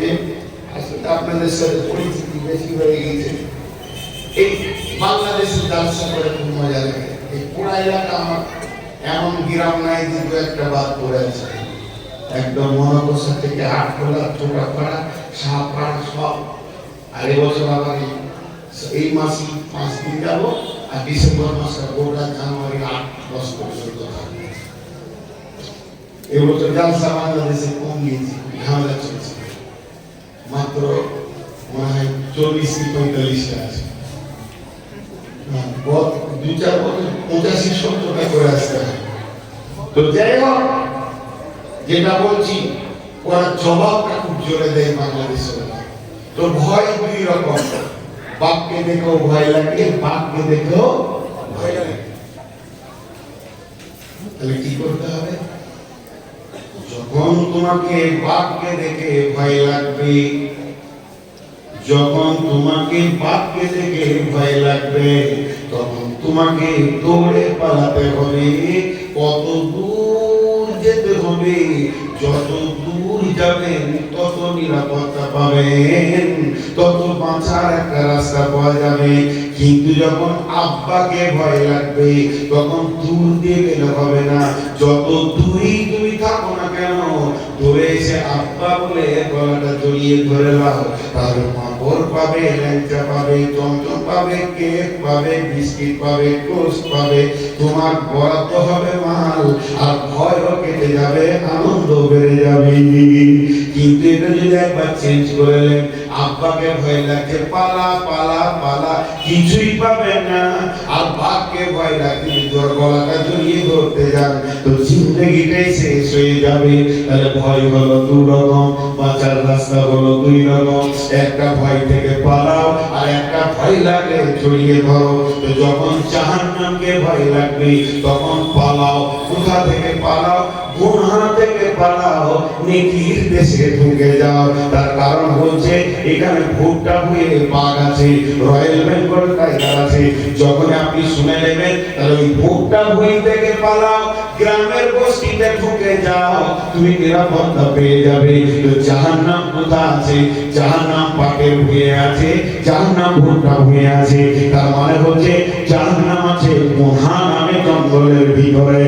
যে আসলে আপনাদের সাথে পরিচিতি বেশি হয়ে গেছে এই বাংলাদেশের জালসা করে খুব মজা লাগে। এই পুরা এলাকা আমার এমন গ্রাম নাই দু একটা বাদ পড়ে আছে। একদম মহাকোষা থেকে আটখোলা ছোটা পাড়া সাপাড়া সব। আর এবছর আবার এই মাসে পাঁচ দিন যাব, আর ডিসেম্বর মাসে গোটা জানুয়ারি আট, দশ পর্যন্ত থাকবে। এবছর জালসা বাংলাদেশে কম গিয়েছে, ঝামেলা মাত্র মনে হয় চল্লিশ কি পঁয়তাল্লিশটা আছে। হ্যাঁ, গত দু চার বছর পঁচাশি সত্তরটা করে আসতে হয়। তো যাই হোক যেটা বলছি ওরা জবাবটা খুব জোরে দেয় বাংলাদেশের তো ভয় দুই রকম। বাপকে দেখেও ভয় লাগে বাপকে দেখেও ভয় লাগে। তাহলে কি করতে হবে? যখন তোমাকে বাপকে দেখে ভয় লাগবে যখন তোমাকে বাপকে দেখে ভয় লাগবে, তখন তোমাকে দৌড়ে পালাতে হবে। কত দূর যেতে হবে, যত দূর যাবেন, তত নিরাপত্তা পাবেন, তত বাঁচার একটা রাস্তা পাওয়া যাবে। কিন্তু যখন আব্বাকে ভয় লাগবে, তখন দূর দিয়ে গেলে হবে না। যত দূরেই থাকো ধরে এসে আব্বা বলে গলাটা জড়িয়ে ধরে নাও। তাহলে মাপড় পাবে, ল্যাংচা পাবে, চমচম পাবে, কেক পাবে, বিস্কিট পাবে, টোস্ট পাবে। তোমার বরাদ্দ হবে মাল, আর ভয়ও কেটে যাবে, আনন্দ বেড়ে যাবে। কিন্তু এটা যদি একবার চেঞ্জ করে নেন, আব্বাকে ভয় লাগছে, পালা পালা পালা, কিছুই পাবে না। আর বাপকে ভয় লাগছে, তোর গলাটা জড়িয়ে ধরতে যান, তো জিন্দগিটাই শেষ হয়ে যাবে। তাহলে ভয় হলো দু রকম, বাঁচার রাস্তা হলো দুই রকম। একটা ভয় থেকে পালাও, আর একটা ভয় লাগে জড়িয়ে ধরো। তো যখন জাহান্নামকে ভয় লাগবে, তখন পালাও। কোথা থেকে পালাও? গুনাহ থেকে পালাও। নেকির দেশে ঢুকে যাও তার কারণ হচ্ছে এখানে ভুট্টা হয়ে বাঘ আছে, রয়্যাল বেঙ্গল টাইগার আছে। যখন আপনি শুনে নেবেন, তাহলে ওই ভুট্টা হয়ে থেকে পালাও, গ্রামের বস্তিতে ঢুকে যাও, তুমি পেয়ে যাবে। তো জাহান্নাম কোথা আছে? জাহান্নাম পাটের হয়ে আছে ভুট্টা হয়ে আছে। তার মানে হচ্ছে জাহান্নাম আছে মহা নামে জঙ্গলের ভিতরে।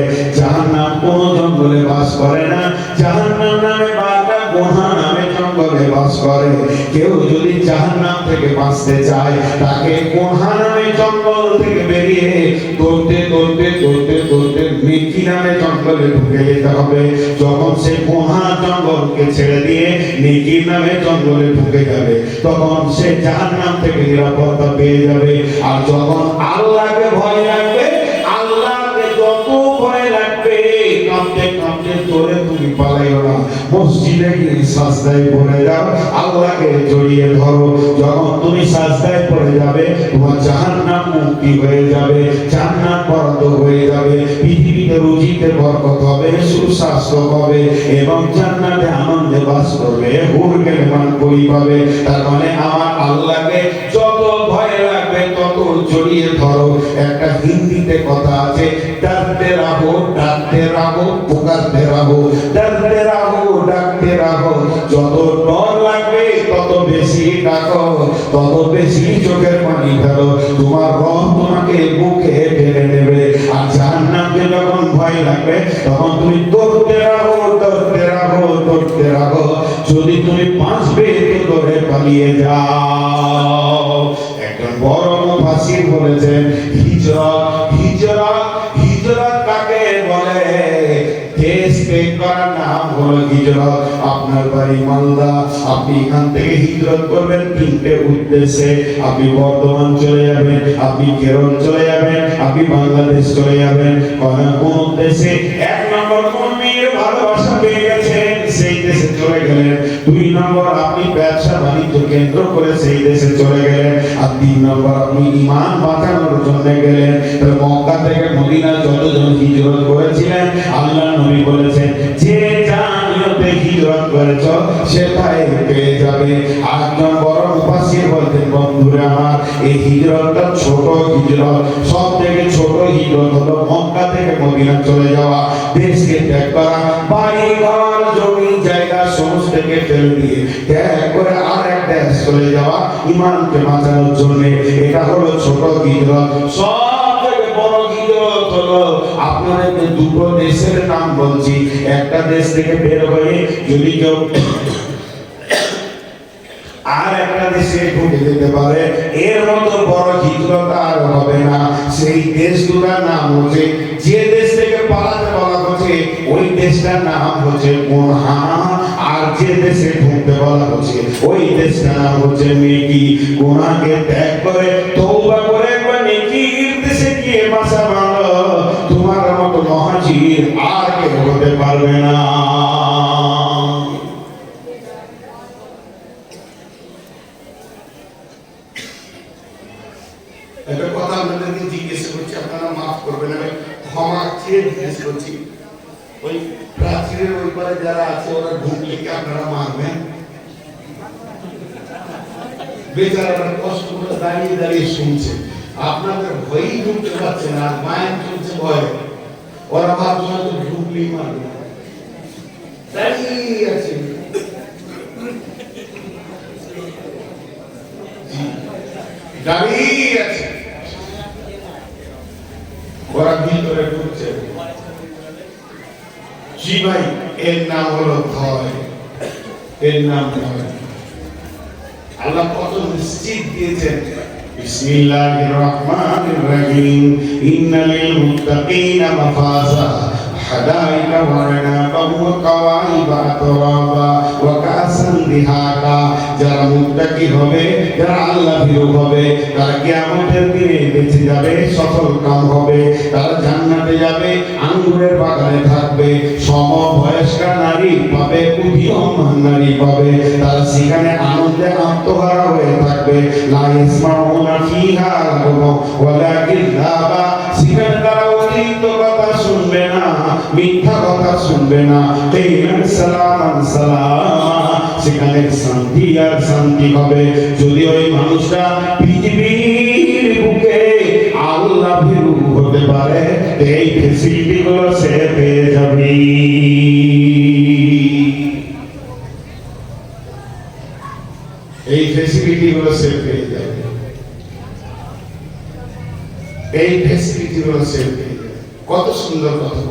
জঙ্গলে বাস করে। কেউ যদি জাহান্নাম থেকে বাঁচতে চায়, তাকে কোহা নামে জঙ্গল থেকে বেরিয়ে দৌড়তে দৌড়তে দৌড়তে দৌড়তে মিকি নামে জঙ্গলে ঢুকে যেতে হবে। যখন সে কোহা জঙ্গলকে ছেড়ে দিয়ে মিকি নামে জঙ্গলে ঢুকে যাবে, তখন সে জাহান্নাম থেকে নিরাপত্তা পেয়ে যাবে। আর যখন সাজদায় পড়ে যাও, আল্লাহকে জড়িয়ে ধরো। যখন তুমি সাজদায় পড়ে যাবে, তোমার জাহান্নাম মুক্তি হয়ে যাবে, জান্নাত বরাদ্দ হয়ে যাবে, পৃথিবীতে রুজিতে বরকত হবে, সুস্বাস্থ্য হবে এবং জান্নাতে আনন্দে বাস করবে হুর গেলে মান করি পাবে। তার মানে আমার আল্লাহকে যত ভয় লাগবে, তত জড়িয়ে ধরো। একটা হিন্দিতে কথা আছে ডাকতে রাখো ডাকতে রাখো পুকারতে রাখো ডাকতে রাখো তত বেশি চোখের পানি ফেলো। তোমার রব তোমাকে বুকে টেনে নেবে। আর জাহান্নামকে যখন ভয় লাগবে, তখন তুমি দৌড়তে রাখো দৌড়তে রাখো দৌড়তে রাখো যদি তুমি বাঁচবে তো ধরে পালিয়ে যাও। একজন বড় মুফাসির বলেছেন, হিজরত হিজরত আপনার বাড়ি মালদা, আপনি এখান থেকে হিজরত করবেন তিনটে উদ্দেশ্যে। আপনি বর্ধমান চলে যাবেন, আপনি কেরল চলে যাবেন, আপনি বাংলাদেশ চলে যাবেন। কোন উদ্দেশ্যে এক নম্বর কোন মেয়ের ভালোবাসা পেয়ে সেই দেশে চলে গেলেন। দুই নম্বর, আপনি ব্যবসা বাণিজ্য কেন্দ্র করে সেই দেশে চলে গেলেন। আর তিন নম্বর, আপনি ইমান বাঁচানোর জন্য গেলেন। তো মক্কা থেকে মদিনা যতজন হিজরত করেছিলেন, আল্লাহ নবী বলেছেন, যে যা হিজরত করেছ সেটাই পেয়ে যাবে। আর একজন বড় বলতেন, বন্ধুরা আমার, এই হিজরতটা ছোট হিজরত। সব থেকে ছোট হিজরত হলো মক্কা থেকে মদিনা চলে যাওয়া। দেশকে ত্যাগ করা, বাড়ি ঘর, জমি, জায়গা ফেলে দিয়ে ত্যাগ করে আর এক দেশ চলে যাওয়া, ইমানকে বাঁচানোর জন্য। এটা হলো ছোট হিজরত। সব থেকে বড় হিজরত হলো আপনাদেরকে দুটো দেশের নাম বলছি। একটা দেশ থেকে বের হয়ে যদি কেউ আর একটা দেশে ঢুকে যেতে পারে, এর মতো বড় হিজরত আর হবে না। সেই দেশ দুটার নাম হচ্ছে, যে দেশ থেকে পালাতে বলা হচ্ছে, ওই দেশটার নাম হচ্ছে মোহা আর যে দেশে ঢুকতে বলা হচ্ছে, ওই দেশটার নাম হচ্ছে মেকি গুনাহকে ত্যাগ করে, তওবা করে একবার নেকির দেশে গিয়ে বাসা বাঁধো। তোমার মতো মহাজির আর হতে পারবে না। আপনারা মাফ করবেন আমি কষ্ট দাঁড়িয়ে দাঁড়িয়ে শুনছে। আপনাদের ভয়ই ঢুকতে পারছে না মায়ের চলছে ভয়। ওরা ভাবছে হয়তো ঢুকলেই দাঁড়িয়ে আছে। এর নাম হলো ভয়। এর নাম কত নিশ্চিত দিয়েছেন। রহিম। ইন্নালিল মুত্তাকিনা মাফাজা। حدائق وعنابا وقواعب أترابا وكأسا دهاقا যারা মুত্তাকি হবে যারা আল্লাহ ভীরু হবে তারা কিয়ামতের দিনে বেঁচে যাবে সফল কাম হবে তারা জান্নাতে যাবে আঙ্গুরের বাগানে থাকবে সমবয়স্কা নারী পাবে উদীয়মান নারী পাবে তারা সেখানে আনন্দে আত্মহারা হয়ে থাকবে লা ইসমাউনা ফিহা লাগুম ওয়ালা কিযাবা সেখানে তারা অতিরিক্ত কথা শুনবে না মিথ্যা কথা শুনবে না। তেইমান সালামান সালামা সেখানে শান্তি আর শান্তি হবে। যদি ওই মানুষটা পৃথিবীর বুকে আল্লাহ ভীরু হতে পারে এই ফেসিলিটি গুলো সে পেয়ে যাবে। এই ফেসিলিটি গুলো সে পেয়ে যাবে। এই ফেসিলিটি গুলো সে পেয়ে যাবে। কত সুন্দর কথা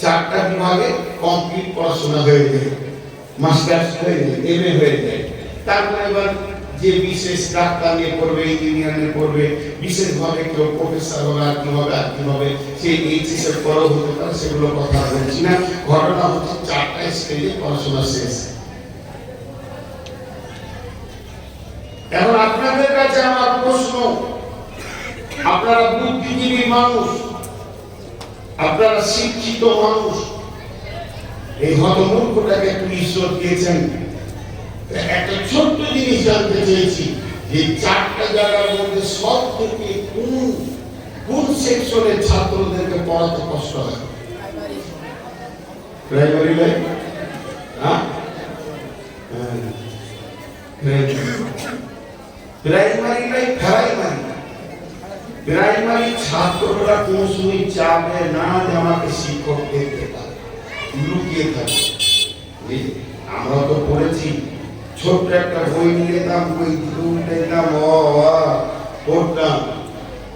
চারটা বিভাগে কমপ্লিট পড়াশোনা হয়ে যায় মাস্টার্স হয়ে যায় এমএ হয়ে যায়। তারপরে এবার যে বিশেষ ডাক্তার নিয়ে পড়বে ইঞ্জিনিয়ার নিয়ে পড়বে, বিশেষভাবে কেউ প্রফেসর হবে, আর কি হবে আর কি হবে সেই এইচএস এর পরও হতে পারে, সেগুলো কথা বলছি না। ঘটনা হচ্ছে চারটা স্টেজে পড়াশোনা শেষ। এখন আপনাদের কাছে আমার প্রশ্ন, আপনারা বুদ্ধিজীবী মানুষ আপনারা শিক্ষিত মানুষ। এই হতমূর্খটাকে ঈশ্বর দিয়েছেন। একটা ছোট্ট জিনিস জানতে চেয়েছি, যে চারটা জায়গার মধ্যে সব থেকে কোন কোন সেকশনের ছাত্রদেরকে পড়াতে কষ্ট হয়? প্রাইমারি লাইফ হ্যাঁ? প্রাইমারি লাইফ প্রাইমারি প্রাইমারি ছাত্ররা কোন সময় চাবে না যে আমাকে শিক্ষক দেখতে পারে, লুকিয়ে থাকে। আমরা তো পড়েছি, ছোট্ট একটা বই নিয়ে দাম বই দুটো অ পড়তাম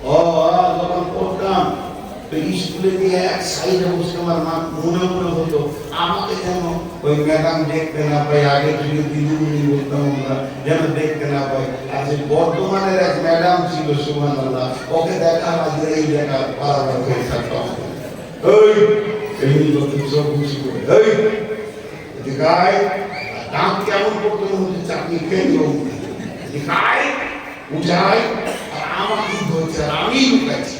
অ আ যখন পড়তাম তো স্কুলে গিয়ে এক সাইডে বসে আমার মা মনে মনে হতো আমাকে যেন ওই ম্যাডাম দেখতে না পাই আগে যুগে দিদিমণি বলতাম আমরা, যেন দেখতে না পাই আর যে বর্তমানের এক ম্যাডাম ছিল সুমান আল্লাহ ওকে দেখা মাঝে এই দেখা বারবার হয়ে থাকতাম ওই এমনি করতে চোখ খুশি করে ওই দিঘায় দাঁত কেমন করতে হচ্ছে চাকরি খেয়ে দিঘায় উঠায় আর আমাকে ধরছে আর আমি লুকাচ্ছি।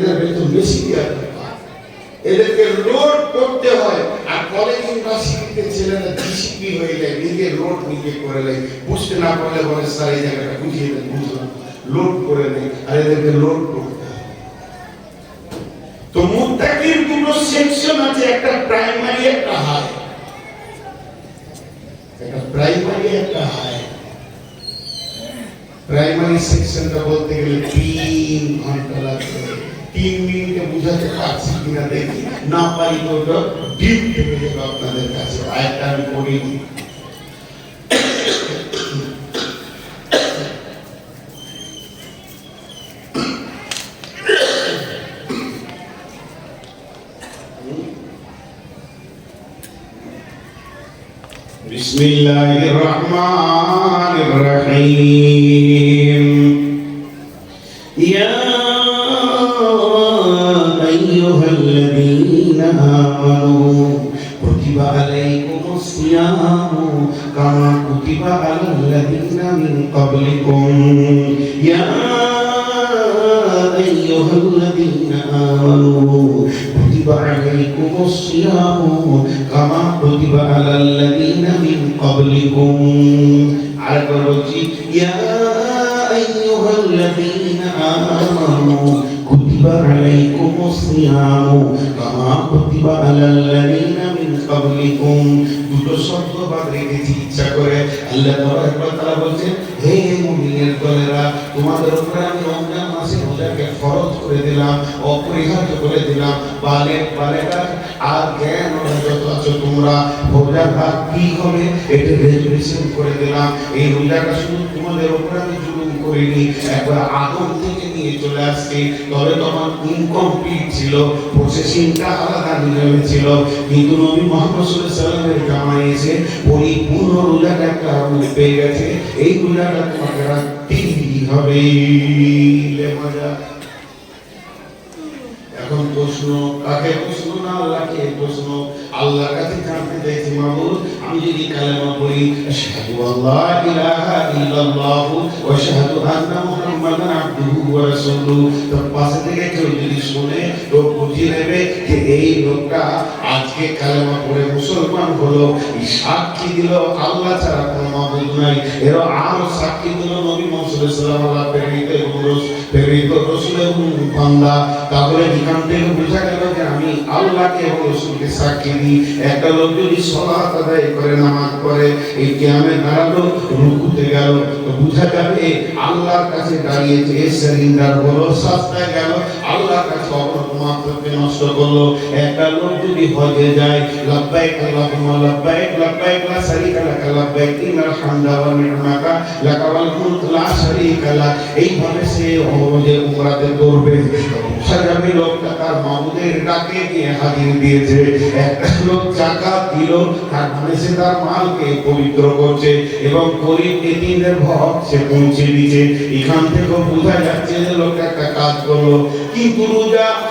এদের বেতন বেশি এদেরকে লোড করতে হয়। আর কলেজ ইউনিভার্সিটিতে ছেলেরা ডিসিপি হয়ে যায়, নিজে লোড নিজে করে নেয়। বুঝতে না পারলে বলে, স্যার, এই জায়গাটা বুঝিয়ে দেন, বুঝলাম। লোড করে নেয়, আর এদেরকে লোড করতে তো মুত্তাকির দুটো সেকশন আছে, একটা প্রাইমারি, একটা হাই। একটা প্রাইমারি, একটা হাই। প্রাইমারি সেকশনটা বলতে গেলে তিন ঘণ্টা লাগবে। তিন মিনিটে বুঝাতে পারছি কিনা দেখি না পারি তো ওটা ডিপ থেকে যাবে আপনাদের কাছে আয়টা আমি করিনি بسم الله الرحمن الرحيم كما كتب على الذين من قبلكم. يا أيها الذين آمنوا كتب عليكم الصيام كما كتب على الذين من قبلكم. على يا أيها الذين آمنوا كتب عليكم الصيام كما كتب على الذين من قبلكم. বাদ রেখেছি ইচ্ছা করে আল্লাহ তাআলা বলছেন হে মুমিনের দলেরা তোমাদের উপরে আমি রমজান মাসে রোজাকে ফরজ করে দিলাম, অপরিহার্য করে দিলাম। বালে বালেরা আর জ্ঞান যত আছো তোমরা রোজাটা কি হবে এটা রেজুলেশন করে দিলাম। এই রোজাটা শুধু তোমাদের উপরে আমি জুলুম করিনি, একবার আদম থেকে নিয়ে চলে আসছি। তবে তখন ইনকমপ্লিট ছিল প্রসেসিংটা আলাদা নিয়মে ছিল। কিন্তু নবী মোহাম্মদ সাল্লামের জামাই এসে পরিপূর্ণ রোজাটা একটা পেয়ে গেছে। এই রোজাটা তোমাকে রাখতেই হবে এখন প্রশ্ন কাকে প্রশ্ন না আল্লাহকে প্রশ্ন? আল্লাহর কাছে জানতে চাইছি মাহবুব। আমি যদি কালেমা পড়ি, আশহাদু আল্লা ইলাহা ইল্লাল্লাহ ওয়া আশহাদু আন্না মুহাম্মাদান আবদুহু ওয়া রাসূলুহু। তো পাশে থেকে কেউ যদি শুনে তো বুঝিয়ে নেবে যে এই লোকটা আজকে কালেমা পড়ে মুসলমান হলো, এই সাক্ষী দিল আল্লাহ ছাড়া কোনো মাবুদ নাই। এর আরও সাক্ষী দিল নবী মুহাম্মদ সাল্লাল্লাহু আলাইহি প্রেরিত এবং প্রেরিত রসুল বান্দা। তাহলে এখান থেকে বোঝা গেল যে আমি আল্লাহকে এবং রসুলকে সাক্ষী দিই। একটা লোক যদি সলাত আদায় করে নামাজ পড়ে, এই কিয়ামে দাঁড়াল, রুকুতে গেল। বোঝা যাবে, আল্লাহর কাছে দাঁড়িয়েছে এ সিলিন্ডার বলো সস্তায় গেল, আল্লাহর কাছে নষ্ট করল। একটা লোক যদি হজে যায়, লাব্বাইক আল্লাহুম্মা, লাব্বাইক লাব্বাইক, লা শারীকা লাক, লাব্বাইক ইন্নাল হামদা ওয়া নি'মাতা ওয়াল মুলক, লা শারীকা লাক সে হজে উমরাতে করবে তার ডাকে গিয়ে হাজির দিয়েছে। একটা লোক জাকাত দিল, তার মানে সে তার মালকে পবিত্র করছে এবং গরিব এতিমদের সে পৌঁছে দিচ্ছে এখান থেকে বোঝা যাচ্ছে যে লোক একটা কাজ করল। কিন্তু রোজা